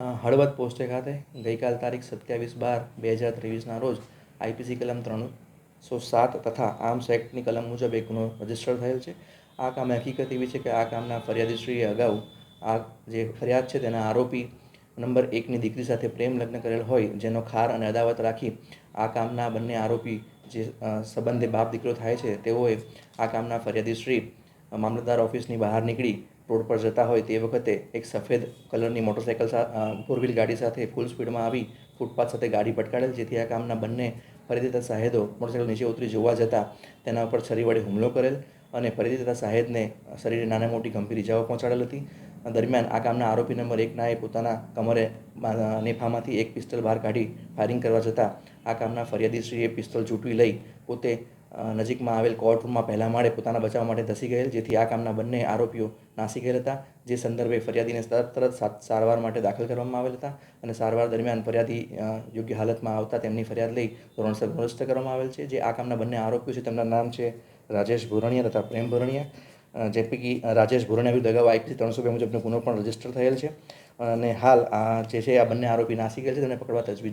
હળવદ પોસ્ટે ખાતે ગઈકાલ તારીખ સત્યાવીસ બાર બે હજાર ત્રેવીસના રોજ આઈપીસી કલમ ત્રણસો સાત તથા આર્મ્સ એક્ટની કલમ મુજબ એક ગુનો રજિસ્ટર થયેલ છે. આ કામે હકીકત એવી છે કે આ કામના ફરિયાદીશ્રીએ અગાઉ આ જે ફરિયાદ છે તેના આરોપી નંબર એકની દીકરી સાથે પ્રેમ લગ્ન કરેલ હોય જેનો ખાર અને અદાવત રાખી આ કામના બંને આરોપી જે સંબંધે બાપ દીકરો થાય છે તેઓએ આ કામના ફરિયાદીશ્રી મામલતદાર ઓફિસની બહાર નીકળી રોડ પર જતા હોય તે વખતે એક સફેદ કલરની મોટરસાઇકલ ફોર વ્હીલ ગાડી સાથે ફૂલ સ્પીડમાં આવી, ફૂટપાથ સાથે ગાડી પટકાડેલ, જેથી આ કામના બંને ફરીથી તથા સાહેદો મોટરસાઇકલ નીચે ઉતરી જોવા જતાં તેના ઉપર છરી વડે હુમલો કરેલ અને ફરીથી તથા સાહેદને શરીરે નાના મોટી ગંભીર ઇજાઓ પહોંચાડેલ હતી. દરમિયાન આ કામના આરોપી નંબર એકનાએ પોતાના કમરે નેફામાંથી એક પિસ્તલ બહાર કાઢી ફાયરિંગ કરવા જતાં આ કામના ફરિયાદીશ્રીએ પિસ્તોલ ઝૂંટવી લઈ પોતે નજીકમાં આવેલ કોર્ટરૂમમાં પહેલા માળે પોતાના બચાવ માટે ધસી ગયેલ, જેથી આ કામના બંને આરોપીઓ નાસી ગયેલ હતા, જે સંદર્ભે ફરિયાદીને તરત સારવાર માટે દાખલ કરવામાં આવેલ હતા અને સારવાર દરમિયાન ફરિયાદી યોગ્ય હાલતમાં આવતા તેમની ફરિયાદ લઈ ધોરણસર ગુણસ્થ કરવામાં આવેલ છે, જે આ કામના બંને આરોપીઓ છે, તેમના નામ છે રાજેશ ભોરણિયા તથા પ્રેમ ભોરણિયા જે પૈકી રાજેશ ભોરણિયા વિરુદ્ધ અગાઉ આઈપીસી ત્રણસો બે મુજબનો ગુનો પણ રજિસ્ટર થયેલ છે, અને હાલ આ જે છે, આ બંને આરોપી નાસી ગયેલ છે, તેને પકડવા તજવીજ